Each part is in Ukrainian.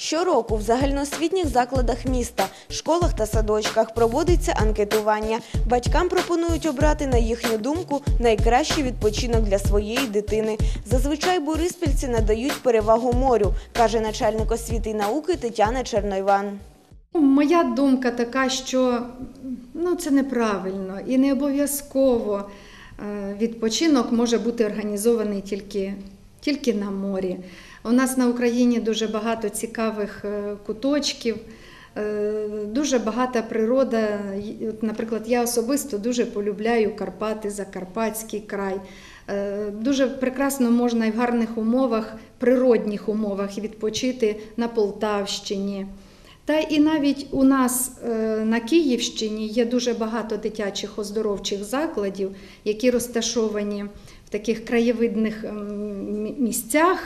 Щороку в загальноосвітніх закладах міста, школах та садочках проводиться анкетування. Батькам пропонують обрати, на їхню думку, найкращий відпочинок для своєї дитини. Зазвичай бориспільці надають перевагу морю, каже начальник освіти і науки Тетяна Чернойван. Моя думка така, що ну, це неправильно і не обов'язково е, відпочинок може бути організований тільки, тільки на морі. У нас на Україні дуже багато цікавих е, куточків, е, дуже багата природа. Наприклад, я особисто дуже полюбляю Карпати, Закарпатський край. Е, Дуже прекрасно можна і в гарних умовах, природних умовах відпочити на Полтавщині. Та і навіть у нас на Київщині є дуже багато дитячих оздоровчих закладів, які розташовані в таких краєвидних місцях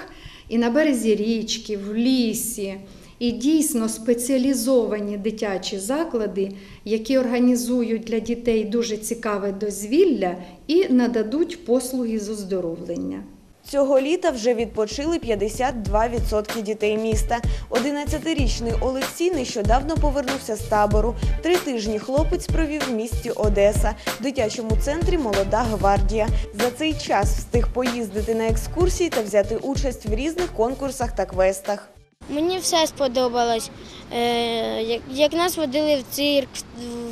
і на березі річки, в лісі. І дійсно спеціалізовані дитячі заклади, які організують для дітей дуже цікаве дозвілля і нададуть послуги з оздоровлення. Цього літа вже відпочили 52% дітей міста. 11-річний Олексій нещодавно повернувся з табору. Три тижні хлопець провів в місті Одеса, в дитячому центрі Молода гвардія. За цей час встиг поїздити на екскурсії та взяти участь в різних конкурсах та квестах. Мені все сподобалось. Е, Як, нас водили в цирк,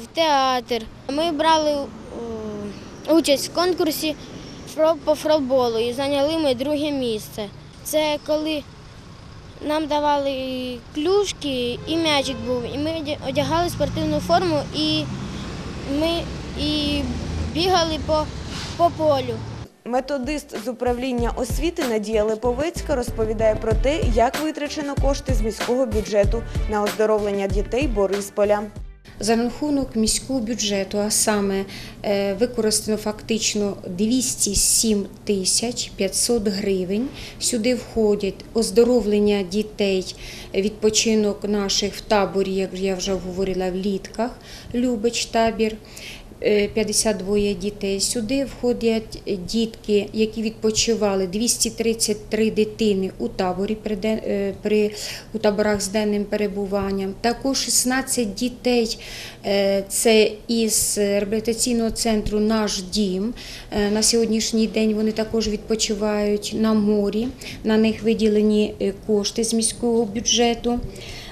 в театр. Ми брали е, участь в конкурсі по фролболу і зайняли ми друге місце. Це коли нам давали клюшки і м'ячик був, і ми одягали спортивну форму і ми і бігали по, по полю. Методист з управління освіти Надія Липовецька розповідає про те, як витрачено кошти з міського бюджету на оздоровлення дітей Борисполя. За рахунок міського бюджету, а саме е, використано фактично 207 тисяч 500 гривень. Сюди входять оздоровлення дітей, відпочинок наших в таборі, як я вже говорила, в літках, Любич табір. Е, 52 дітей. Сюди входять дітки, які відпочивали 233 дитини у таборі е, при у таборах з денним перебуванням. Також 16 дітей. е, Це із реабілітаційного центру Наш дім. Е, На сьогоднішній день вони також відпочивають на морі. На них виділені е, кошти з міського бюджету,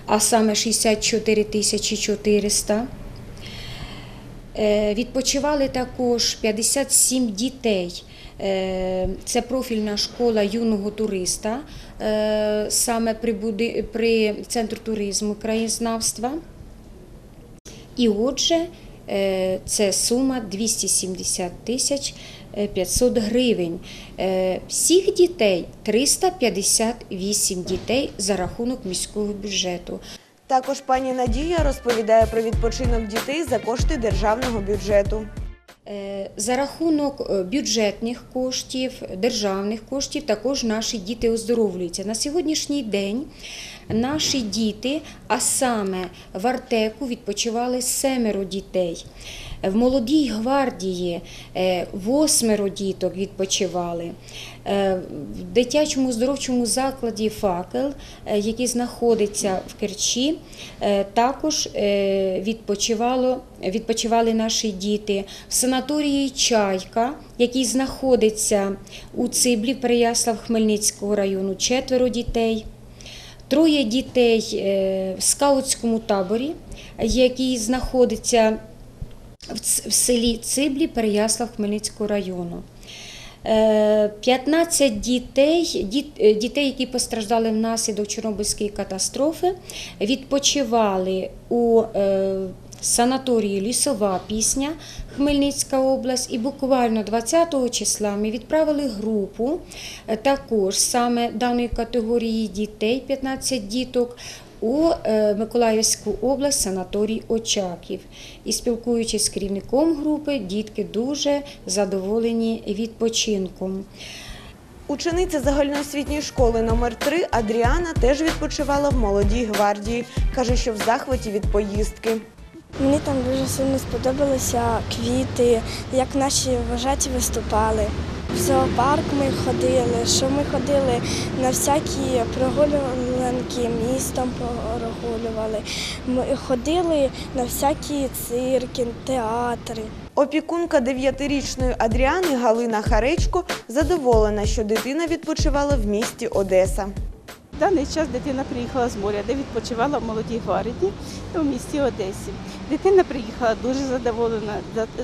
а саме 64 тисячі 400. Е, Відпочивали також 57 дітей. Е, Це профільна школа юного туриста, е, саме при, буди- при центру туризму краєзнавства. І отже, це сума 270 тисяч е, 500 гривень. Всіх дітей 358 дітей за рахунок міського бюджету. Також пані Надія розповідає про відпочинок дітей за кошти державного бюджету. Е, За рахунок е, бюджетних коштів, державних коштів також наші діти оздоровлюються. На сьогоднішній день наші діти, а саме в Артеку, відпочивали семеро дітей. В молодій гвардії е, восьмеро діток відпочивали. Е, В дитячому оздоровчому закладі факел, е, який знаходиться в Керчі, також відпочивало, відпочивали наші діти в санаторії Чайка, який знаходиться у Циблі Переяслав Хмельницького району, четверо дітей. Троє дітей в скаутському таборі, який знаходиться в селі Циблі Переяслав Хмельницького району. Е, 15 дітей, е, дітей, які постраждали внаслідок Чорнобильської катастрофи, відпочивали у е, санаторії Лісова пісня Хмельницька область. І буквально 20 числа ми відправили групу е, також саме даної категорії дітей, 15 діток. У е, Миколаївську область санаторій Очаків. І спілкуючись з керівником групи, дітки дуже задоволені відпочинком. Учениця загальноосвітньої школи номер 3 Адріана теж відпочивала в молодій гвардії. Каже, що в захваті від поїздки. Мені там дуже сильно сподобалися квіти, як наші вважаті виступали. В зоопарк ми ходили, що ми ходили на всякі прогулювали прогулянки, містом прогулювали. Ми ходили на всякі цирки, театри. Опікунка дев'ятирічної Адріани Галина Харечко задоволена, що дитина відпочивала в місті Одеса. В даний час дитина приїхала з моря, де відпочивала в молодій гвардії у місті Одесі. Дитина приїхала дуже задоволена,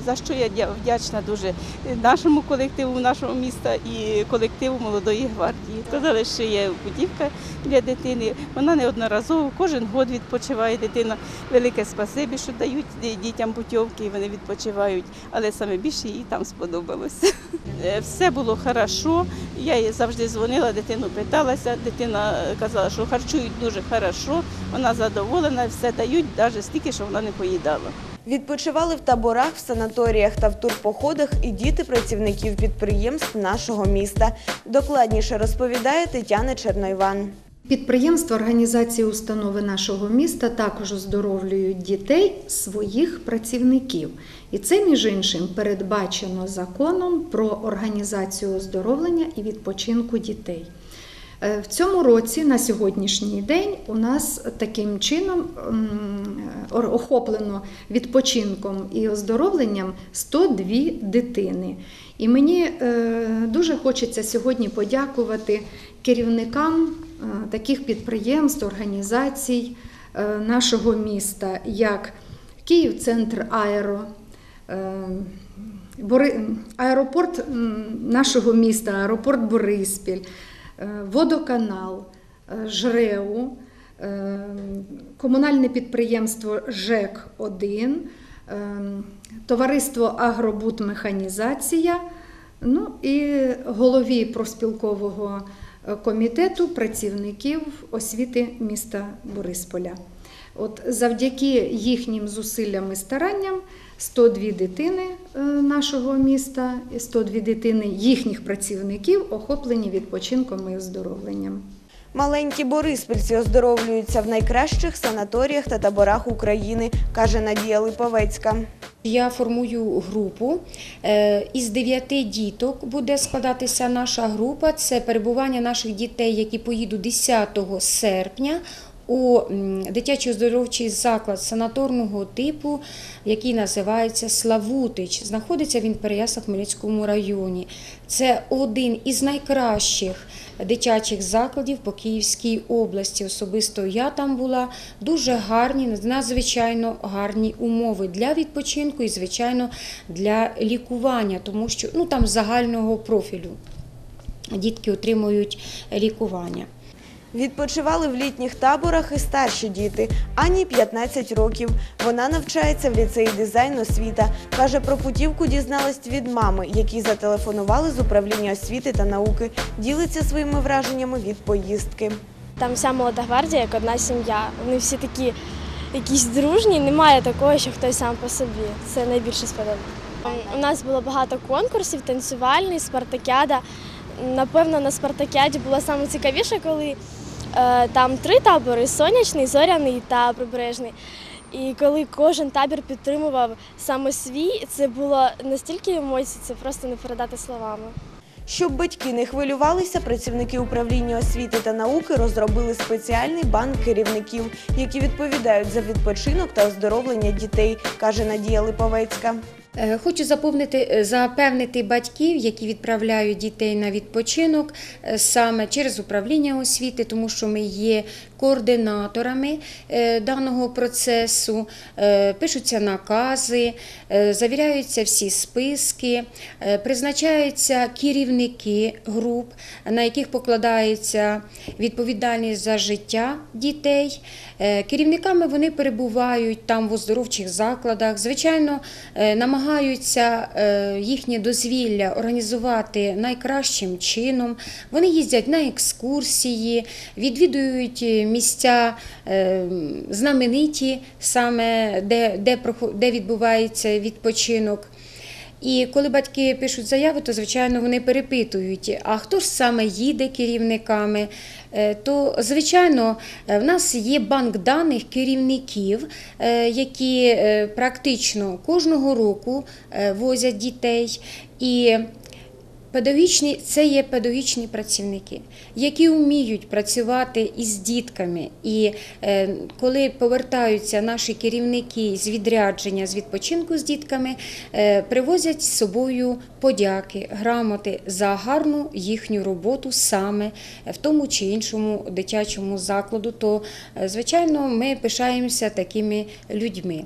за, що я вдячна дуже нашому колективу, нашого міста і колективу молодої гвардії. Сказали, що є будівка для дитини. Вона неодноразово кожен год відпочиває дитина. Велике спасибі, що дають дітям путівки, і вони відпочивають. Але саме більше їй там сподобалося. Е, Все було хорошо. Я їй завжди дзвонила, дитину питалася. Дитина казала, що харчують дуже хорошо, вона задоволена, все дають, навіть стільки, що вона не поїдала. Відпочивали в таборах, в санаторіях та в турпоходах і діти працівників підприємств нашого міста. Докладніше розповідає Тетяна Чернойван. Підприємства, організації, установи нашого міста також оздоровлюють дітей своїх працівників. І це, між іншим, передбачено законом про організацію оздоровлення і відпочинку дітей. Е, В цьому році, на сьогоднішній день, у нас таким чином охоплено відпочинком і оздоровленням 102 дитини. І мені е, дуже хочеться сьогодні подякувати керівникам е, таких підприємств, організацій нашого міста, як Київ Центр Аеро. Аеропорт нашого міста, аеропорт Бориспіль, водоканал, е, ЖРЕУ, е, комунальне підприємство ЖЕК-1, е, товариство Агробудмеханізація, ну і голові профспілкового е, комітету працівників освіти міста Борисполя. От завдяки їхнім зусиллям і старанням 102 дитини е, нашого міста і 102 дитини їхніх працівників охоплені відпочинком і оздоровленням. Маленькі бориспільці оздоровлюються в найкращих санаторіях та таборах України, каже Надія Липовецька. Я формую групу. Е, Із дев'яти діток буде складатися наша група. Це перебування наших дітей, які поїдуть 10 серпня у м, дитячий оздоровчий заклад санаторного типу, який називається Славутич. Знаходиться він в Переяслав-Хмельницькому районі. Це один із найкращих дитячих закладів по Київській області. Особисто я там була. Дуже гарні, надзвичайно гарні умови для відпочинку і, звичайно, для лікування, тому що ну, там загального профілю дітки отримують лікування. Відпочивали в літніх таборах і старші діти. Ані 15 років. Вона навчається в ліцеї дизайн освіта. Каже, про путівку дізналась від мами, які зателефонували з управління освіти та науки. Ділиться своїми враженнями від поїздки. Там вся молода гвардія, як одна сім'я. Вони всі такі якісь дружні, немає такого, що хтось сам по собі. Це найбільше сподобалося. У нас було багато конкурсів, танцювальний, спартакіада. Напевно, на спартакіаді було саме цікавіше, коли там три табори: сонячний, зоряний та прибережний. І коли кожен табір підтримував саме свій, це було настільки емоцій, це просто не передати словами. Щоб батьки не хвилювалися, працівники управління освіти та науки розробили спеціальний банк керівників, які відповідають за відпочинок та оздоровлення дітей, каже Надія Липовецька. Е, Хочу заповнити, е, запевнити батьків, які відправляють дітей на відпочинок е, саме через управління освіти, тому що ми є координаторами е, даного процесу, е, пишуться накази, е, завіряються всі списки, призначаються керівники груп, на яких покладається відповідальність за життя дітей. Керівниками вони перебувають там в оздоровчих закладах. Звичайно, намагаються їхнє дозвілля організувати найкращим чином. Вони їздять на екскурсії, відвідують місця е, знамениті, саме де, де, де відбувається відпочинок. І коли батьки пишуть заяви, то звичайно вони перепитують, а хто ж саме їде керівниками. Е, То, звичайно, в нас є банк даних керівників, е, які практично кожного року возять дітей. І Педагогічні це є педагогічні працівники, які вміють працювати із дітками. І е, коли повертаються наші керівники з відрядження, з відпочинку з дітками, е, привозять з собою подяки, грамоти за гарну їхню роботу саме в тому чи іншому дитячому закладу. То, е, звичайно, ми пишаємося такими людьми.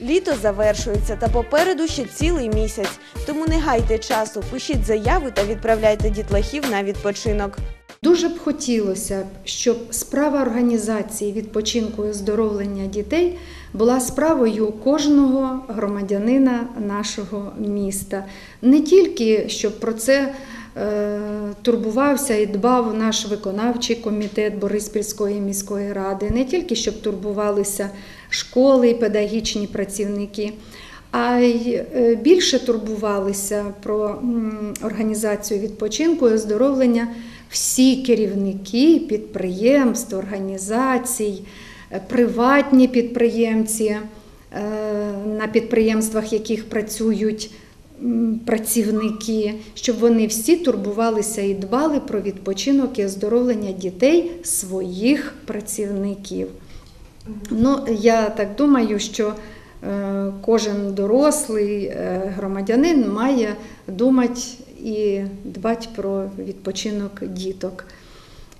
Літо завершується та попереду ще цілий місяць. Тому не гайте часу, пишіть заяви та відправляйте дітлахів на відпочинок. Дуже б хотілося, щоб справа організації відпочинку і оздоровлення дітей була справою кожного громадянина нашого міста. Не тільки щоб про це турбувався і дбав наш виконавчий комітет Бориспільської міської ради, не тільки щоб турбувалися школи і педагогічні працівники. А й е, більше турбувалися про організацію відпочинку і оздоровлення всі керівники підприємств, організацій, е, приватні підприємці, е, на підприємствах, яких працюють працівники, щоб вони всі турбувалися і дбали про відпочинок і оздоровлення дітей своїх працівників. Ну, я так думаю, що е, кожен дорослий е, громадянин має думати і дбати про відпочинок діток.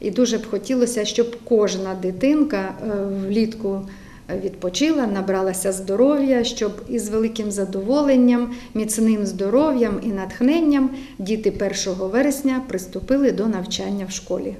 І дуже б хотілося, щоб кожна дитинка е, влітку відпочила, набралася здоров'я, щоб із великим задоволенням, міцним здоров'ям і натхненням діти 1 вересня приступили до навчання в школі.